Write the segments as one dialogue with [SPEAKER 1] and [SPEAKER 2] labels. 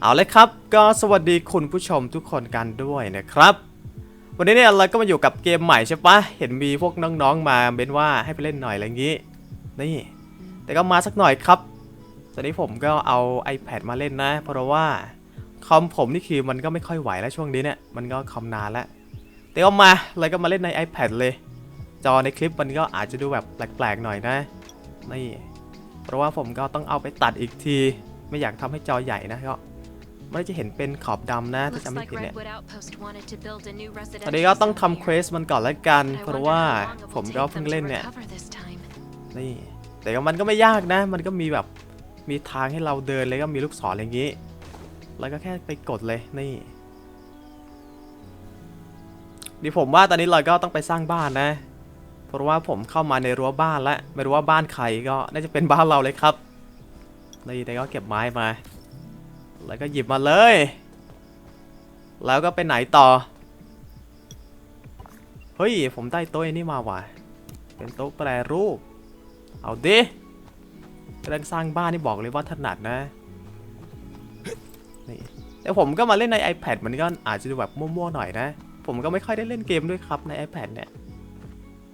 [SPEAKER 1] เอาเลยครับ ก็สวัสดีคุณผู้ชมทุกคนกันด้วยนะครับ วันนี้เนี่ยเราก็มาอยู่กับเกมใหม่ใช่ปะเห็นมีพวกน้องๆมาเบ้นว่าให้ไปเล่นหน่อยอะไรอย่างงี้ นี่ แต่ก็มาสักหน่อยครับตอนนี้ผมก็เอา iPad มาเล่นนะ เพราะว่าคอมผมนี่คือมันก็ไม่ค่อยไหวแล้วช่วงนี้เนี่ยมันก็คอมนานแล้วแต่ก็มาเราก็มาเล่นใน iPad เลย จอในคลิปมันก็อาจจะดูแบบแปลกๆหน่อยนะนี่เพราะว่าผมก็ต้องเอาไปตัดอีกที ไม่อยากทำให้จอใหญ่นะก็ ไม่ได้จะเห็นเป็นขอบดำนะถ้า
[SPEAKER 2] Looks
[SPEAKER 1] จำไม่
[SPEAKER 2] like
[SPEAKER 1] ผิดเนี่ย
[SPEAKER 2] Redwood Outpost wanted to build a new
[SPEAKER 1] ตอนนี้
[SPEAKER 2] residential
[SPEAKER 1] ก็ต้อง
[SPEAKER 2] zone
[SPEAKER 1] ทำเคว
[SPEAKER 2] here.
[SPEAKER 1] สมันก่อนละกัน
[SPEAKER 2] I
[SPEAKER 1] เพราะ
[SPEAKER 2] wonder
[SPEAKER 1] ว่า
[SPEAKER 2] how long it
[SPEAKER 1] ผม
[SPEAKER 2] will
[SPEAKER 1] ก็
[SPEAKER 2] take
[SPEAKER 1] เพิ่ง
[SPEAKER 2] them to
[SPEAKER 1] เล่นเนี่ย
[SPEAKER 2] recover this time.
[SPEAKER 1] นี่แต่ก็มันก็ไม่ยากนะ มันก็มีแบบมีทางให้เราเดินเลยก็มีลูกศรอะไรอย่างงี้ แล้วก็แค่ไปกดเลยนี่ดีผมว่าตอนนี้เราก็ต้องไปสร้างบ้านนะ เพราะว่าผมเข้ามาในรั้วบ้านแล้วไม่รู้ว่าบ้านใครก็น่าจะเป็นบ้านเราเลยครับนี่แต่ก็เก็บไม้มา แล้วก็หยิบมาเลย แล้วก็ไปไหนต่อ เฮ้ย ผมได้โต๊ะนี่มาว่ะ เป็นโต๊ะแปรรูป เอาดิเรื่องสร้างบ้านนี่บอกเลยว่าถนัดนะ นี่แต่ผมก็มาเล่นใน iPad มันก็อาจจะแบบมั่วๆหน่อยนะ ผมก็ไม่ค่อยได้เล่นเกมด้วยครับใน iPad เนี่ย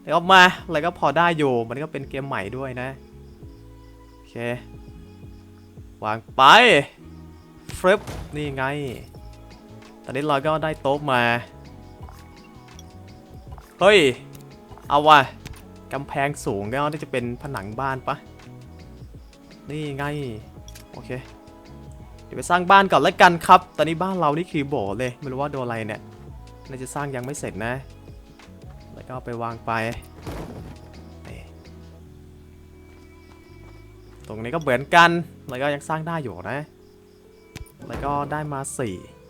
[SPEAKER 1] แต่ออกมาอะไรก็พอได้อยู่ มันก็เป็นเกมใหม่ด้วยนะ โอเค วางไป ริปนี่ไง ตอนนี้เราก็ได้โต๊ะมา เฮ้ย เอาว่ะกำแพงสูงก็น่าจะเป็นผนังบ้านปะนี่ไง โอเค เดี๋ยวไปสร้างบ้านก่อนแล้วกันครับ ตอนนี้บ้านเรานี่คือโบเลย ไม่รู้ว่าโดนอะไรเนี่ย น่าจะสร้างยังไม่เสร็จนะ แล้วก็ไปวางไป ตรงนี้ก็เหมือนกัน แล้วก็ยังสร้างได้อยู่นะ แล้วก็ได้มา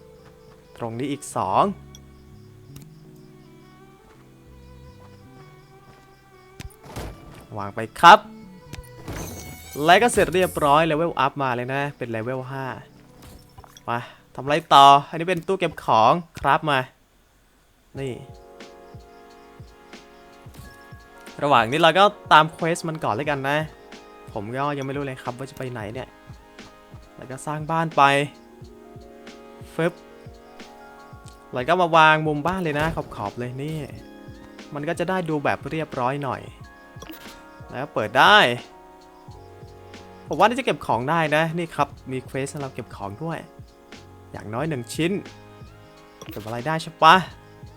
[SPEAKER 1] 4 ตรงนี้อีก 2 วางไปครับ และก็เสร็จเรียบร้อยเลเวลอัพมาเลยนะ เป็นเลเวล5มาทำไรต่อ อันนี้เป็นตู้เก็บของครับมา นี่ ระหว่างนี้เราก็ตามเควสมันก่อนเลยกันนะ ผมก็ยังไม่รู้เลยครับว่าจะไปไหนเนี่ย แล้วก็สร้างบ้านไป ฟึบแล้วก็มาวางมุมบ้านเลยนะขอบๆเลยนี่ มันก็จะได้ดูแบบเรียบร้อยหน่อย แล้วเปิดได้ ผมว่านี่จะเก็บของได้นะ นี่ครับ มีเควสให้เราเก็บของด้วย อย่างน้อยหนึ่งชิ้น เก็บอะไรได้ใช่ปะ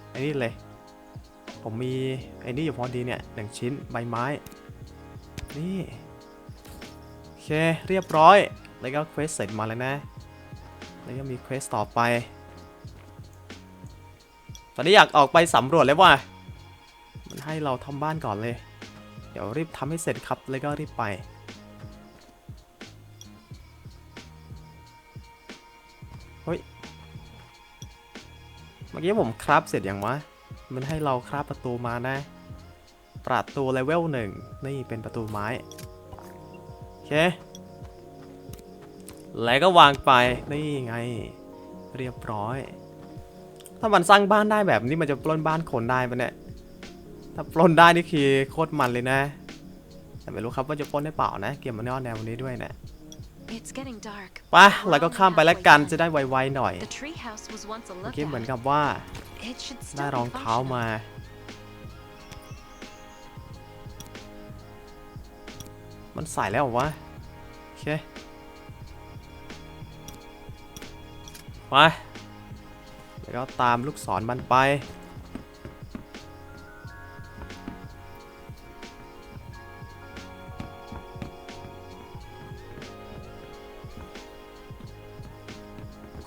[SPEAKER 1] ไอ้นี่เลย ผมมีไอ้นี่อยู่พอดีเนี่ยหนึ่งชิ้นใบไม้ นี่ โอเค เรียบร้อย แล้วก็เควสเสร็จมาแล้วนะ แล้วก็มีเควสต่อไป ตอนนี้อยากออกไปสำรวจเลยว่ะมันให้เราทำบ้านก่อนเลย เดี๋ยวรีบทำให้เสร็จครับ แล้วก็รีบไป เฮ้ย เมื่อกี้ผมคราฟเสร็จยังวะ มันให้เราคราฟประตูมานะ ประตูเลเวลหนึ่งนี่เป็นประตูไม้ โอเค แล้วก็วางไปนี่ไง เรียบร้อย ถ้ามันสร้างบ้านได้แบบนี้มันจะปล้นบ้านคนได้ปะเนี่ยถ้าปล้นได้นี่คือโคตรมันเลยนะ แต่ไม่รู้ครับว่าจะปล้นได้เปล่านะ เกมมันแนวแนวนี้ด้วยนะ
[SPEAKER 2] It's getting dark.
[SPEAKER 1] ไปะเราก็ข้ามไปแล้วกันจะได้ไวๆหน่อย
[SPEAKER 2] The treehouse was once a
[SPEAKER 1] เมื่อกี้เหมือน
[SPEAKER 2] lookout.
[SPEAKER 1] กับว่า
[SPEAKER 2] It should
[SPEAKER 1] ได้
[SPEAKER 2] still
[SPEAKER 1] ร
[SPEAKER 2] be
[SPEAKER 1] องเท้า
[SPEAKER 2] functional.
[SPEAKER 1] มามันใส่แล้วเหรอวะโอเค ไป แล้วก็ตามลูกศรมันไป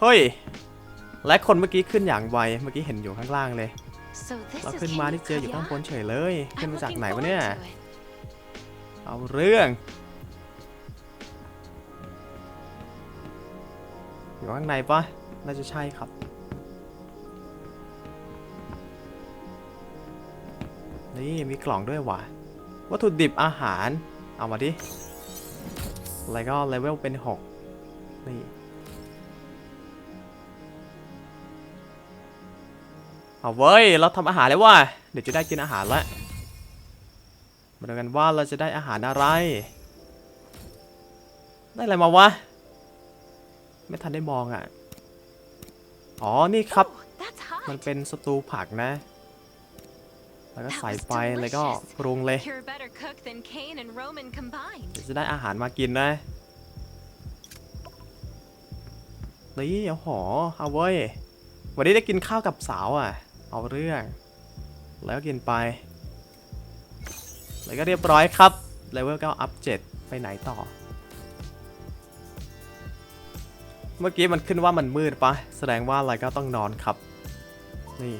[SPEAKER 1] เฮ้ย และคนเมื่อกี้ขึ้นอย่างไว เมื่อกี้เห็นอยู่ข้างล่างเลย
[SPEAKER 2] So this
[SPEAKER 1] เรา
[SPEAKER 2] is
[SPEAKER 1] ขึ้นมา
[SPEAKER 2] Hank
[SPEAKER 1] ที่เจออยู่ข้างบ
[SPEAKER 2] Kaya?
[SPEAKER 1] นเฉยเลย ขึ้น
[SPEAKER 2] I'm
[SPEAKER 1] มาจาก
[SPEAKER 2] looking
[SPEAKER 1] ไหนวะ
[SPEAKER 2] forward
[SPEAKER 1] เนี่ย
[SPEAKER 2] to it.
[SPEAKER 1] เอาเรื่องอยู่ข้างในปะ น่าจะใช่ครับนี่มีกล่องด้วยว่ะวัตถุดิบอาหาร เอามาดิแล้วก็เลเวลเป็น 6 นี่ เอาเว้ย เราทำอาหารแล้วว่ะ เดี๋ยวจะได้กินอาหารแล้วมาดูกันว่าเราจะได้อาหารอะไร ได้อะไรมาวะ ไม่ทันได้มองอะ อ๋อ นี่ครับ
[SPEAKER 2] Oh, that's hot.
[SPEAKER 1] มันเป็นสตูผักนะ แล้วก็
[SPEAKER 2] That
[SPEAKER 1] ใส่
[SPEAKER 2] was
[SPEAKER 1] ไป แล้วก็
[SPEAKER 2] delicious.
[SPEAKER 1] ปรุงเลย
[SPEAKER 2] You're a better cook than Cain and Roman combined.
[SPEAKER 1] เดี๋ยวจะได้อาหารมากินนะ นี่โอ้โหเอาเว้ย วันนี้ได้กินข้าวกับสาวอะ เอาเรื่อง แล้วก็กินไป แล้วก็เรียบร้อยครับ เลเวลก็อัพ7ไปไหนต่อ เมื่อกี้มันขึ้นว่ามันมืดปะแสดงว่าอะไรก็ต้องนอนครับ นี่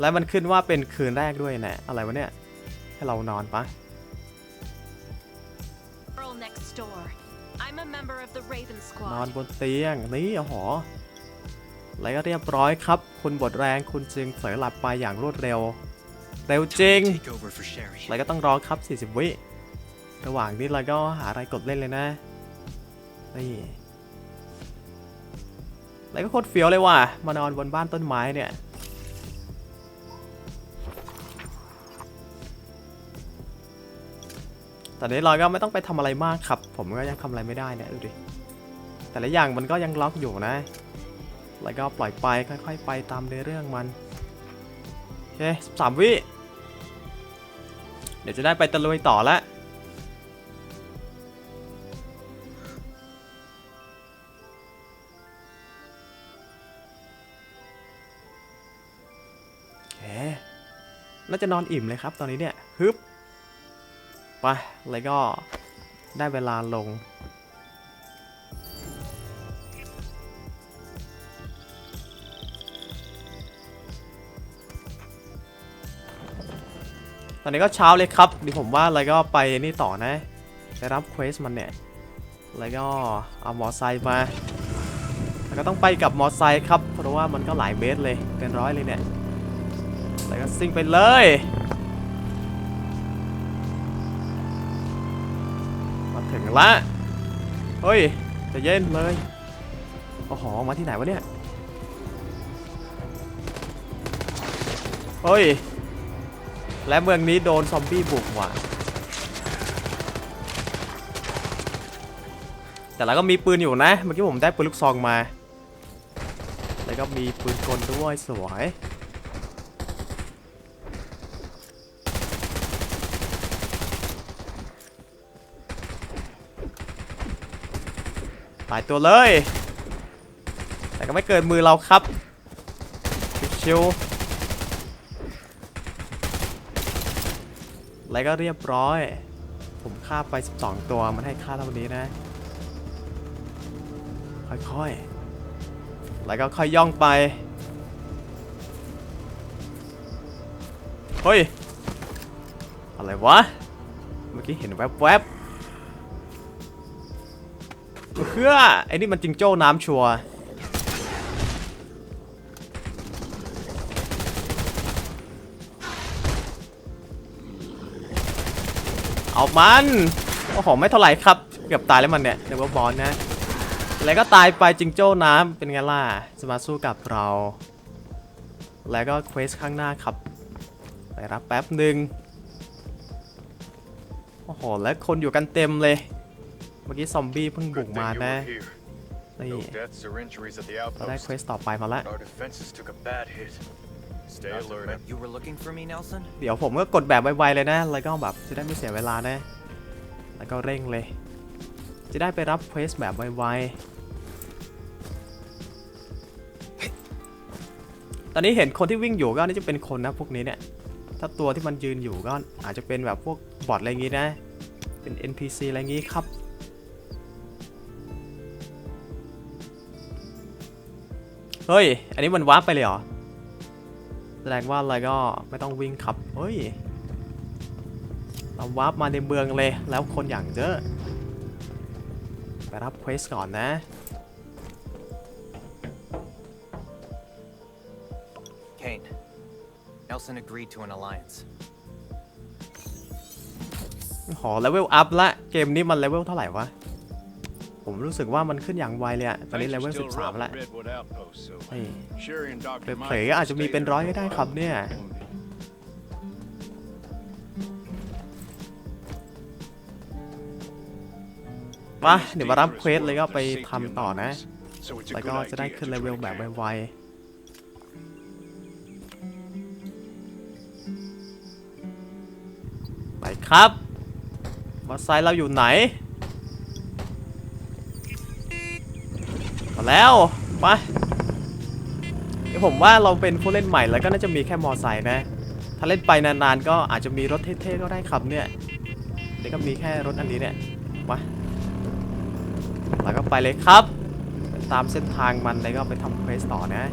[SPEAKER 1] และมันขึ้นว่าเป็นคืนแรกด้วยแนะอะไรวะเนี่ย ให้เรานอนปะ
[SPEAKER 2] Girl next door. I'm a member of the Raven
[SPEAKER 1] นอน
[SPEAKER 2] Squad.
[SPEAKER 1] บนเตียง นี่โอ้โหแล้วก็เรียบร้อยครับ คุณบทแรงคุณจึงเผลอหลับไปอย่างรวดเร็ว เร็วจริง
[SPEAKER 3] Take over for Sherry.
[SPEAKER 1] แล้วก็ต้องรอครับ 40 วิ ระหว่างนี้เราก็หาอะไรกดเล่นเลยนะ นี่ แล้วก็โคตรเฟี้ยวเลยว่ะ มานอนบนบ้านต้นไม้เนี่ย ตอนนี้เราก็ไม่ต้องไปทำอะไรมากครับ ผมก็ยังทำอะไรไม่ได้เนี่ยดูดิ แต่ละอย่างมันก็ยังล็อกอยู่นะ แล้วก็ปล่อยไปค่อยๆไปตามเนื้อเรื่องมัน โอเคสามวิ เดี๋ยวจะได้ไปตะลุยต่อแล้ว น่าจะนอนอิ่มเลยครับ ตอนนี้เนี่ยฮึบไปแล้วก็ได้เวลาลง ตอนนี้ก็เช้าเลยครับเดี๋ยวผมว่าแล้วก็ไปนี่ต่อนะ ไปรับเควสมันเนี่ย แล้วก็เอามอไซค์มา แล้วก็ต้องไปกับมอไซค์ครับ เพราะว่ามันก็หลายเมตรเลยเป็นร้อยเลยเนี่ย แล้วก็ซิ่งไปเลยมาถึงละเฮ้ยจะเย็นเลยโอ้โหมาที่ไหนวะเนี่ยเฮ้ย และเมืองนี้โดนซอมบี้บุกว่ะ แต่เราก็มีปืนอยู่นะ เมื่อกี้ผมได้ปืนลูกซองมา แล้วก็มีปืนกลด้วยสวยายตัวเลย แต่ก็ไม่เกินมือเราครับชิวๆแล้วก็เรียบร้อย ผมฆ่าไป 12 ตัวมันให้ค่าเท่านี้นะ ค่อยๆ แล้วก็ค่อยย่องไป เฮ้ย อะไรวะ เมื่อกี้เห็นแวบๆ เพื่อไอ้นี่มันจิงโจ้น้ำชัวเอามัน โอ้โห ไม่เท่าไหร่ครับ เกือบตายแล้วมันเนี่ยเดวว่าบอลนะ แล้วก็ตายไปจิงโจ้น้ำเป็นไงล่ะ จะมาสู้กับเรา แล้วก็เควสข้างหน้าครับ ไปรับแป๊บหนึ่งโอ้โห แล้วคนอยู่กันเต็มเลย เมื่อกี้ซอมบี้เพิ่งบุก
[SPEAKER 4] Good
[SPEAKER 1] มา
[SPEAKER 4] thing you
[SPEAKER 1] นะ
[SPEAKER 4] were here.
[SPEAKER 1] นี่
[SPEAKER 4] No deaths or injuries at the
[SPEAKER 1] เราได้เควส
[SPEAKER 4] outpost.
[SPEAKER 1] ต่อไปมาแล้ว
[SPEAKER 4] Our defenses took a bad hit. Stay alert.
[SPEAKER 3] You were looking for me, Nelson?
[SPEAKER 1] เดี๋ยวผมก็กดแบบไวๆเลยนะ แล้วก็แบบจะได้ไม่เสียเวลานะ แล้วก็เร่งเลย จะได้ไปรับเควสแบบไวๆ ตอนนี้เห็นคนที่วิ่งอยู่ก็น่าจะเป็นคนนะพวกนี้เนี่ย ถ้าตัวที่มันยืนอยู่ก็อาจจะเป็นแบบพวกบอทอะไรอย่างงี้นะ เป็น NPC อะไรอย่างงี้ครับ เฮ้ย อันนี้มันวาร์ปไปเลยเหรอ แสดงว่าอะไรก็ไม่ต้องวิ่งครับ เฮ้ย เราวาร์ปมาในเมืองเลย แล้วคนอย่างเยอะ ไปรับเควสก่อนนะ
[SPEAKER 3] Kane. Nelson agreed to an alliance.
[SPEAKER 1] ขอเลเวลอัพละ เกมนี้มันเลเวลเท่าไหร่วะ ผมรู้สึกว่ามันขึ้นอย่างไวเลยอะตอนนี้เลเวล13ละ
[SPEAKER 4] Redwood Outpost, so
[SPEAKER 1] เฮ้ย
[SPEAKER 4] Sherry and Dr.
[SPEAKER 1] เผลอๆก็อาจจะมีเป็นร้อยก็ได้ครับเนี่ยนมาเดี๋ยวมารับเควสเลยก็ไปทำต่อนะ
[SPEAKER 4] So it's a
[SPEAKER 1] แล้ว
[SPEAKER 4] good
[SPEAKER 1] ก็จะได้
[SPEAKER 4] idea
[SPEAKER 1] ขึ้น
[SPEAKER 4] to
[SPEAKER 1] เลเวล
[SPEAKER 4] train
[SPEAKER 1] แบบ
[SPEAKER 4] men.
[SPEAKER 1] ไวๆไปครับมอเตอร์ไซค์เราอยู่ไหน มาแล้วไปผมว่าเราเป็นผู้เล่นใหม่แล้วก็น่าจะมีแค่มอไซค์นะ ถ้าเล่นไปนานๆก็อาจจะมีรถเท่ๆก็ได้ครับเนี่ยเดี๋ยวก็มีแค่รถอันนี้เนี่ยมาแล้วก็ไปเลยครับ ตามเส้นทางมันแล้วก็ไปทำเควสต่อนะ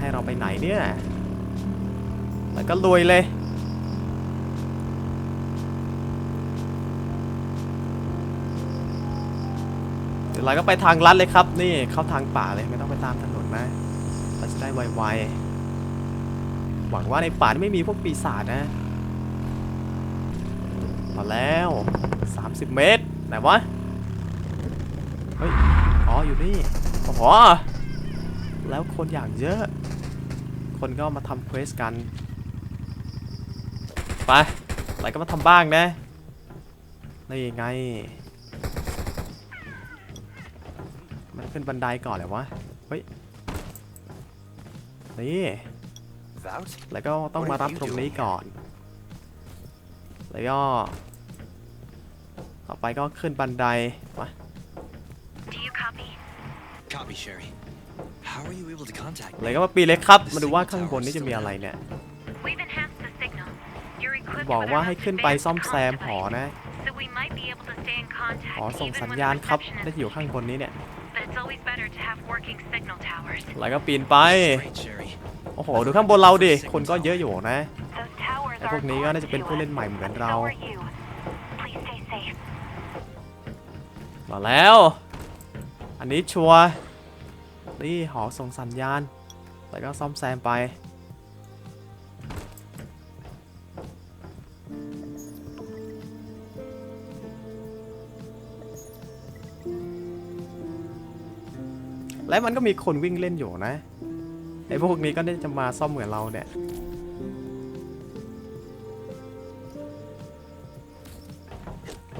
[SPEAKER 1] ให้เราไปไหนเนี่ย แล้วก็ลุยเลย ดี๋ยวเราก็ไปทางลัดเลยครับ นี่เข้าทางป่าเลยไม่ต้องไปตามถนนนะเราจะได้ไวๆหวังว่าในป่านี่ไม่มีพวกปีศาจนะมาแล้ว 30 เมตรไหนวะเฮ้ยอ๋ออยู่นี่โอ้โหแล้วคนอย่างเยอะ คนก็มาทำเควสกัน ไปอะไรก็มาทำบ้างนะนี่ไง มัน ขึ้นบันไดก่อนเลยวะ เฮ้ย นี่
[SPEAKER 3] Vout?
[SPEAKER 1] แล้วก็ต้องมารับตรงนี้ก่อน แล้วก็ ต่อไปก็ขึ้นบันไดมา
[SPEAKER 2] Do you copy?
[SPEAKER 5] Copy, Sherry. How are you able to contact
[SPEAKER 1] แล้วก็มาปีนเลยครับ มาดูว่าข้างบนนี้จะมีอะไรเนี่ย
[SPEAKER 2] We've enhanced the signal. You're equipped
[SPEAKER 1] บอก
[SPEAKER 2] with
[SPEAKER 1] ว่า
[SPEAKER 2] our
[SPEAKER 1] ให้
[SPEAKER 2] most
[SPEAKER 1] ขึ้นไป
[SPEAKER 2] advanced
[SPEAKER 1] ซ่อมแซม
[SPEAKER 2] comm
[SPEAKER 1] หอ
[SPEAKER 2] device,
[SPEAKER 1] นะ
[SPEAKER 2] so we might be able to stay in contact
[SPEAKER 1] หอส่ง
[SPEAKER 2] even
[SPEAKER 1] สัญ
[SPEAKER 2] when
[SPEAKER 1] ญาณ
[SPEAKER 2] the
[SPEAKER 1] ครับ
[SPEAKER 2] reception
[SPEAKER 1] น่า
[SPEAKER 2] is
[SPEAKER 1] จะอยู่ข้างบนนี้เนี่ย แล้วก็ปีนไป
[SPEAKER 5] Great, Sherry.
[SPEAKER 1] โอ้โห ดูข้างบนเราดิ คนก็เยอะอยู่นะ
[SPEAKER 2] Those towers
[SPEAKER 1] ไอ้พวกนี้ก็น่าจะเป็นผู้เล่นใหม่เหมือนเรา
[SPEAKER 2] So are you. Please stay safe.
[SPEAKER 1] มาแล้ว อันนี้ชัวร์นี่หอส่งสัญญาณ แล้วก็ซ่อมแซมไป และมันก็มีคนวิ่งเล่นอยู่นะไอ้พวกนี้ก็น่าจะมาซ่อมเหมือนเราเนี่ย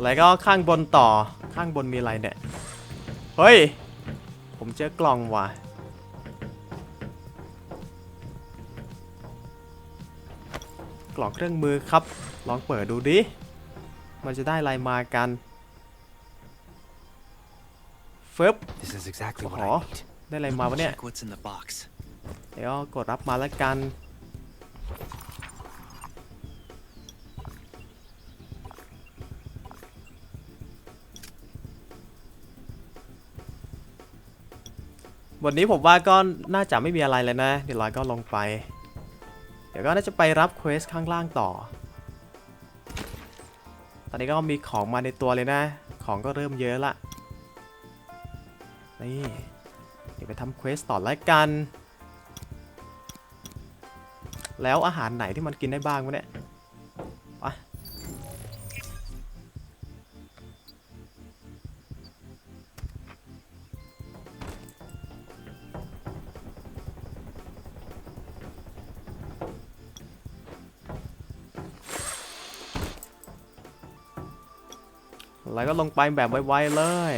[SPEAKER 1] แล้วก็ข้างบนต่อข้างบนมีอะไรเนี่ย เฮ้ย ผมเจอกล่องว่ะ กล่องเครื่องมือครับ ลองเปิดดูดิ มันจะได้อะไรมากัน ฟึบ
[SPEAKER 5] This is exactly what
[SPEAKER 1] Oh.
[SPEAKER 5] I need.
[SPEAKER 1] ได้อะไรมาวะเนี่ย
[SPEAKER 5] Check what's in the box.
[SPEAKER 1] เดี๋ยวกดรับมาแล้วกัน วันนี้ผมว่าก็น่าจะไม่มีอะไรเลยนะ เดี๋ยวเราก็ลงไป เดี๋ยวก็น่าจะไปรับเควสข้างล่างต่อ ตอนนี้ก็มีของมาในตัวเลยนะ ของก็เริ่มเยอะละ นี่เดี๋ยวไปทำเควสต่อแล้วกัน แล้วอาหารไหนที่มันกินได้บ้างวะเนี่ยไปแล้วก็ลงไปแบบไวๆเลย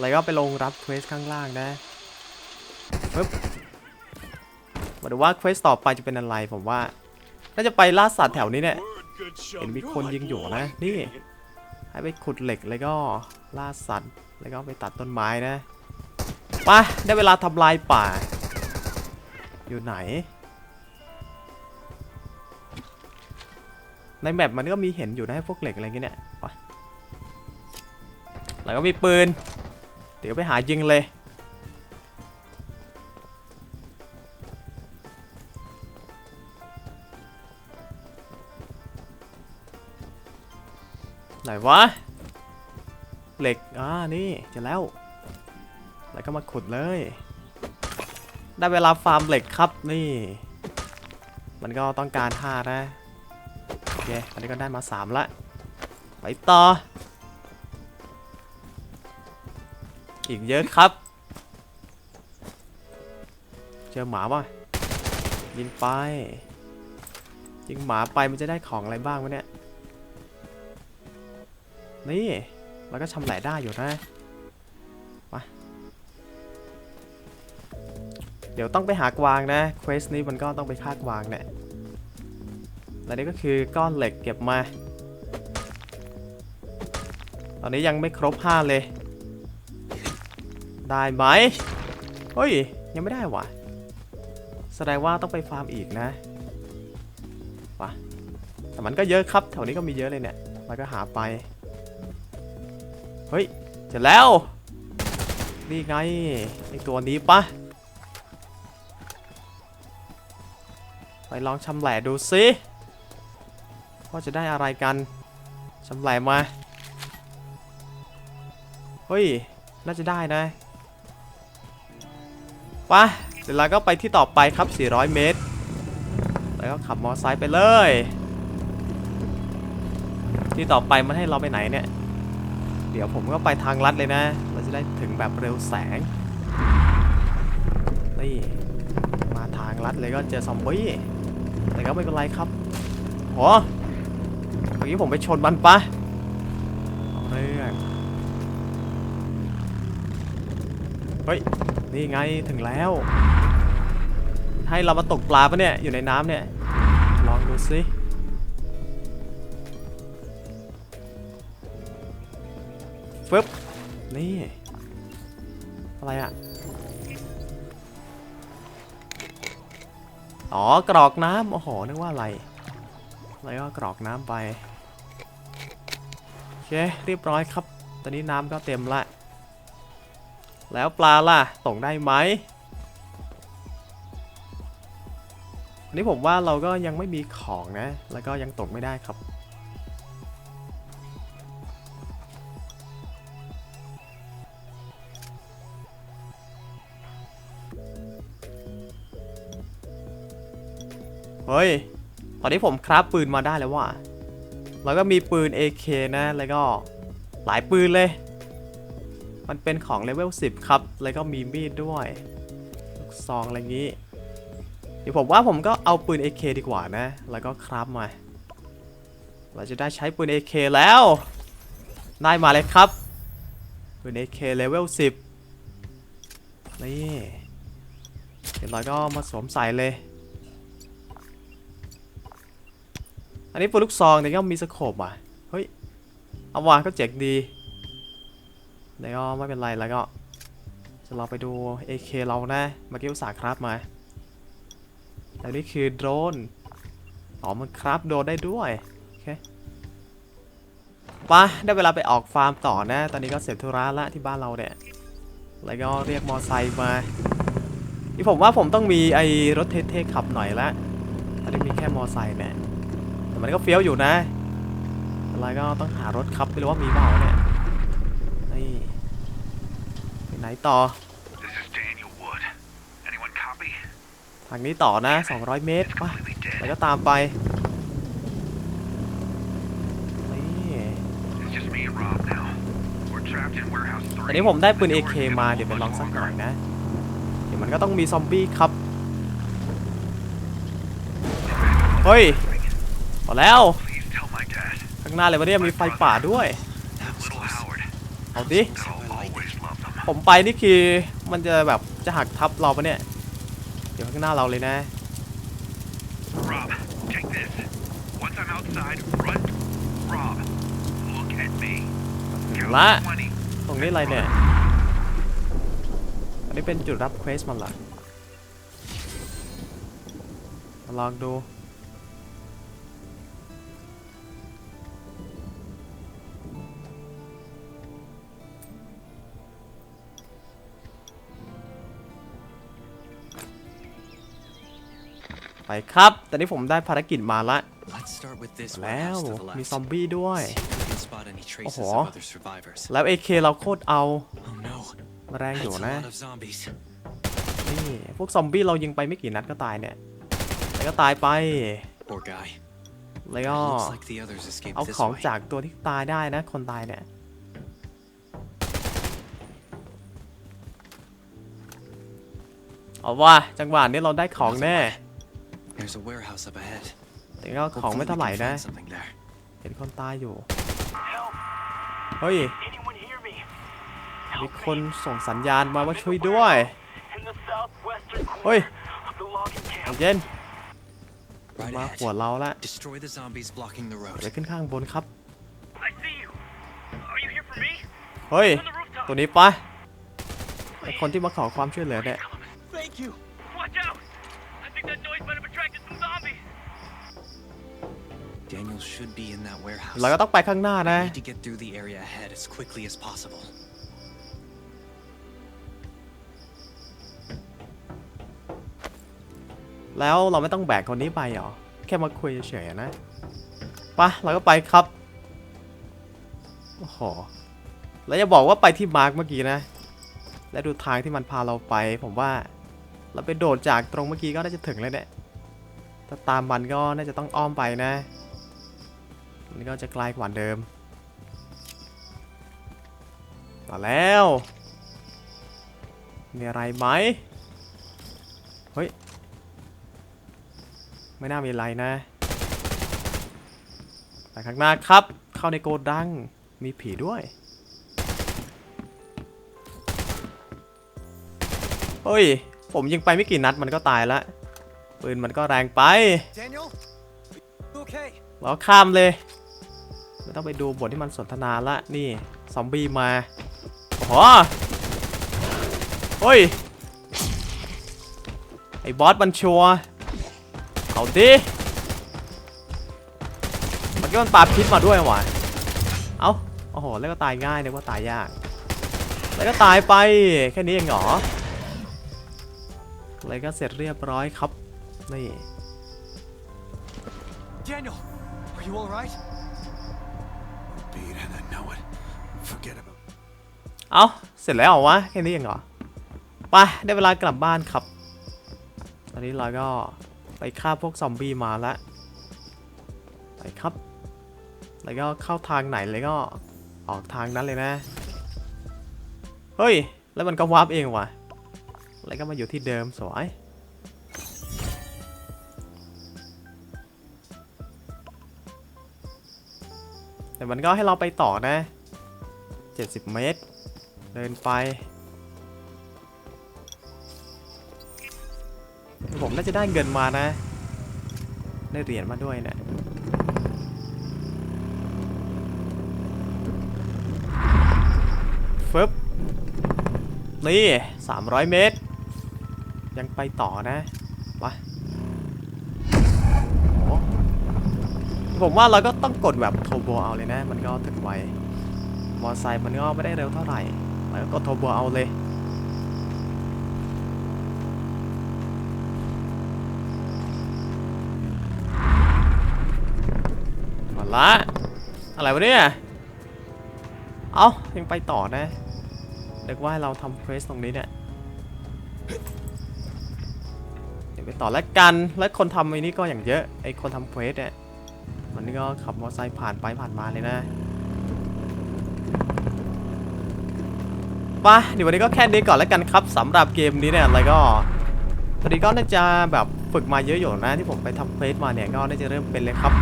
[SPEAKER 1] แล้วก็ไปลงรับเควสข้างล่างนะปึ๊บมาดูว่าเควสต่อไปจะเป็นอะไรผมว่า น่าจะไปล่าสัตว์แถวนี้เนี่ย เห็นมีคนยิงอยู่นะ นี่ ให้ไปขุดเหล็กแล้วก็ล่าสัตว์ แล้วก็ไปตัดต้นไม้นะไปได้เวลาทำลายป่า อยู่ไหน ในแมปมันก็มีเห็นอยู่นะพวกเหล็กอะไรเงี้ยเนี่ยไปแล้วก็มีปืน เดี๋ยวไปหายิงเลย ไหนวะ เหล็ก อ่า นี่เจะแล้ว แล้วก็มาขุดเลย ได้เวลาฟาร์มเหล็กครับนี่ มันก็ต้องการห้านะ โอเค อันนี้ก็ได้มาสามละ ไปต่อ อีกเยอะครับ เจอหมาป่ะยิงไปยิงหมาไปมันจะได้ของอะไรบ้างวะเนี่ย นี่แล้วก็ชำแหละได้อยู่นะมาเดี๋ยวต้องไปหากวางนะเควสนี้มันก็ต้องไปฆ่ากวางเนี่ยและนี่ก็คือก้อนเหล็กเก็บมา ตอนนี้ยังไม่ครบ 5 เลย ได้ไหมเฮ้ย ยังไม่ได้ว่ะ แสดงว่าต้องไปฟาร์มอีกนะว่ะแต่มันก็เยอะครับ แถวนี้ก็มีเยอะเลยเนี่ยแล้วก็หาไป เฮ้ยเสร็จแล้ว นี่ไงไอตัวนี้ปะไปลองชำแหละดูสิว่าจะได้อะไรกันชำแหละมา เฮ้ย น่าจะได้นะ ปะเดี๋ยวเราก็ไปที่ต่อไปครับ 400 เมตร แล้วก็ขับมอไซค์ไปเลย ที่ต่อไปมันให้เราไปไหนเนี่ย เดี๋ยวผมก็ไปทางลัดเลยนะ เราจะได้ถึงแบบเร็วแสง นี่ มาทางลัดเลยก็เจอซอมบี้ แต่ก็ไม่เป็นไรครับโหเมื่อกี้ผมไปชนมันปะเอาเรื่อง เฮ้ย นี่ไงถึงแล้ว ให้เรามาตกปลาปะเนี่ย อยู่ในน้ำเนี่ย ลองดูสิฟึบนี่ อะไรอะอ๋อกรอกน้ำโอ้โหนึกว่าอะไรแล้วก็กรอกน้ำไปโอเคเรียบร้อยครับ ตอนนี้น้ำก็เต็มละ แล้วปลาล่ะตกได้ไหมอันนี้ผมว่าเราก็ยังไม่มีของนะ แล้วก็ยังตกไม่ได้ครับ เฮ้ย ตอนนี้ผมคราฟปืนมาได้แล้วว่ะแล้วก็มีปืน AK นะ แล้วก็หลายปืนเลย มันเป็นของเลเวล10 ครับ แล้วก็มีมีดด้วยลูกซองอะไรงี้ เดี๋ยวผมว่าผมก็เอาปืน AK ดีกว่านะ แล้วก็คราฟมา เราจะได้ใช้ปืน AK แล้ว ได้มาเลยครับ ปืน AK เลเวล10 นี่เดี๋ยวเราก็มาสวมใส่เลย อันนี้ปืนลูกซองแต่ก็มีสโคปอะ เฮ้ย เอาวางก็เจ๋งดี แล้วก็ไม่เป็นไรแล้วก็ จะเราไปดู AK เรานะมื่อกี้อุตสาห์คราฟมา แต่นี่คือโดรน อ๋อ มันคราฟโดรนได้ด้วย โอเคปะได้เวลาไปออกฟาร์มต่อนะ ตอนนี้ก็เสร็จธุระละที่บ้านเราเนี่ย แล้วก็เรียกมอไซค์มานี่ผมว่าผมต้องมีไอ้รถเท่ๆขับหน่อยละตอนนี้มีแค่มอไซค์เนี่ยแต่มันก็เฟี้ยวอยู่นะแล้วก็ต้องหารถขับไม่รู้ว่ามีเปล่าเนี่ย ไปไหนต่อ
[SPEAKER 6] This is Daniel Wood. Anyone copy?
[SPEAKER 1] ทางนี้ต่อนะ 200 เมตรไป
[SPEAKER 6] Completely dead.
[SPEAKER 1] แล้วก็ตามไปนี่
[SPEAKER 6] It's just me and Rob now. We're trapped in warehouse 3.
[SPEAKER 1] ตอนนี้ผมได้ปืน
[SPEAKER 6] The
[SPEAKER 1] AK
[SPEAKER 6] door's gonna
[SPEAKER 1] มา
[SPEAKER 6] hold
[SPEAKER 1] เดี๋ยวไปลอง
[SPEAKER 6] much
[SPEAKER 1] สักหน่อย
[SPEAKER 6] longer.
[SPEAKER 1] นะ เดี๋ยวมันก็ต้องมีซอมบี้ครับ เฮ้ยพอแล้ว
[SPEAKER 6] Please tell my dad.
[SPEAKER 1] ข้างหน้าเลยวันนี้มีไฟป่าด้วย
[SPEAKER 5] That was
[SPEAKER 6] Little
[SPEAKER 5] close.
[SPEAKER 6] Howard.
[SPEAKER 1] เอาดิ ผมไปนี่คือมันจะแบบจะหักทับเราปะเนี่ย เดี๋ยวข้างหน้าเราเลยนะ
[SPEAKER 6] Rob, take this. Once I'm outside, run. Rob, look at me.
[SPEAKER 1] ถึง
[SPEAKER 6] Count
[SPEAKER 1] ละ
[SPEAKER 6] to 20.
[SPEAKER 1] ตรงนี้อะไรเนี่ย อันนี้เป็นจุดรับเควสมันเหรอมาลองดู ไปครับ แต่นี้ผมได้ภารกิจมาละ
[SPEAKER 5] Let's start with this
[SPEAKER 1] แล้ว
[SPEAKER 5] warehouse to the
[SPEAKER 1] มี
[SPEAKER 5] left.
[SPEAKER 1] ซอมบี้ด้วย
[SPEAKER 5] See if we can spot any traces
[SPEAKER 1] Oho.
[SPEAKER 5] of other survivors.
[SPEAKER 1] แล้ว AK เราโคตรเอา
[SPEAKER 5] Oh no.
[SPEAKER 1] แรงอยู่
[SPEAKER 5] That's a
[SPEAKER 1] นะ
[SPEAKER 5] lot of zombies.
[SPEAKER 1] นี่ พวกซอมบี้เรายิงไปไม่กี่นัดก็ตายเนี่ยแล้วก็ตายไป
[SPEAKER 5] Poor guy.
[SPEAKER 1] แล้วก็
[SPEAKER 5] Looks like the others escaped
[SPEAKER 1] เอา
[SPEAKER 5] this
[SPEAKER 1] ของ
[SPEAKER 5] way.
[SPEAKER 1] จากตัวที่ตายได้นะ คนตายเนี่ยเอาว่าจังหวะนี้เราได้ของแน่
[SPEAKER 5] There's a warehouse up ahead.
[SPEAKER 1] แต่ก็ของไม่
[SPEAKER 5] Hopefully
[SPEAKER 1] เท่า
[SPEAKER 5] we
[SPEAKER 1] ไหร่
[SPEAKER 5] can
[SPEAKER 1] นะ
[SPEAKER 5] find something there.
[SPEAKER 1] เห็นคนตายอยู่เฮ้ย
[SPEAKER 6] Anyone hear me?
[SPEAKER 1] มีคนส่งสัญญาณมาว่าช่วยด้วย
[SPEAKER 6] In the southwestern
[SPEAKER 1] เฮ้ย
[SPEAKER 6] corner of the logging
[SPEAKER 1] ใจ
[SPEAKER 6] camp.
[SPEAKER 1] เย็น
[SPEAKER 5] Right
[SPEAKER 1] มา
[SPEAKER 5] ahead.
[SPEAKER 1] หัวเราละ
[SPEAKER 5] Destroy the zombies blocking the
[SPEAKER 1] เดี๋ยว
[SPEAKER 5] road.
[SPEAKER 1] ขึ้นข้างบนครับ
[SPEAKER 6] I see you. Are you here for me?
[SPEAKER 1] เฮ้ย
[SPEAKER 6] On the rooftop.
[SPEAKER 1] ตัวนี้ปะไอคนที่มาขอความช่วยเหลือเนี่ย
[SPEAKER 6] Thank you.
[SPEAKER 5] Should be in that warehouse.
[SPEAKER 1] เราก็ต้องไปข้างหน้านะ
[SPEAKER 5] We need to get through the area ahead as quickly as possible.
[SPEAKER 1] แล้วเราไม่ต้องแบกคนนี้ไปเหรอ แค่มาคุยเฉยๆอะนะไปะเราก็ไปครับ โอ้โห แล้วจะบอกว่าไปที่มาร์กเมื่อกี้นะ และดูทางที่มันพาเราไป ผมว่า เราไปโดดจากตรงเมื่อกี้ก็น่าจะถึงเลยเนี่ย ถ้าตามมันก็น่าจะต้องอ้อมไปนะมั นก็จะไกลกว่าเดิมมาแล้ว มีอะไรไหมเฮ้ย ไม่น่ามีอะไรนะไปข้างหน้าครับ เข้าในโกดัง มีผีด้วย เฮ้ย ผมยิงไปไม่กี่นัดมันก็ตายละปืนมันก็แรงไป
[SPEAKER 3] Daniel? You okay?
[SPEAKER 1] เราข้ามเลย ไม่ต้องไปดูบทที่มันสนทนาละนี่ซอมบี้มาโอ้โหเฮ้ยไอ้บอสมันชัวร์เอาดิมันก็มันปาพิษมาด้วยว่ะเอาโอ้โหแล้วก็ตายง่ายนึกว่าตายยาก แล้วก็ตายไปแค่นี้เองเหรอแล้วก็เสร็จเรียบร้อยครับนี่
[SPEAKER 3] Daniel, are you alright?
[SPEAKER 1] เอาเสร็จแล้วเหรอวะแค่นี้เองเหรอ ไป ได้เวลากลับบ้านครับ ตอนนี้เราก็ไปฆ่าพวกซอมบี้มาแล้วไปครับ แล้วก็เข้าทางไหนเลยก็ออกทางนั้นเลยนะ เฮ้ย แล้วมันก็วาร์ปเองว่ะ แล้วก็มาอยู่ที่เดิมสวยแต่มันก็ให้เราไปต่อนะ 70 เมตร เดินไป ผมน่าจะได้เงินมานะ ได้เหรียญมาด้วยเนะี่ยฟึบนี่ 300 เมตร ยังไปต่อนะไปผมว่าเราก็ต้องกดแบบโทโบเอาเลยนะ มันก็ถึงไว มอไซค์มันก็ไม่ได้เร็วเท่าไหร่ แล้วก็โทรโบเอาเลย มาละ อะไรวะเนี่ย เอายังไปต่อนะเด็กว่าให้เราทำเควสตรงนี้เนี่ย เดี๋ยวไปต่อแล้วกัน และคนทำไอ้นี่ก็อย่างเยอะ ไอ้คนทำเควสเนี่ย มันนี่ก็ขับมอเตอร์ไซค์ผ่านไปผ่านมาเลยนะ ปะเดี๋ยววันนี้ก็แค่นี้ก่อนแล้วกันครับสำหรับเกมนี้เนี่ยอะไรก็พอดีก็น่าจะแบบฝึกมาเยอะอยู่นะที่ผมไปทำเพลสมาเนี่ยก็น่าจะเริ่มเป็นเลยครับ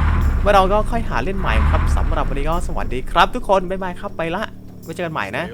[SPEAKER 1] เมื่อเราก็ค่อยหาเล่นใหม่ครับสำหรับวันนี้ก็สวัสดีครับ ทุกคนบ๊ายบายครับไปละไว้เจอกันใหม่นะ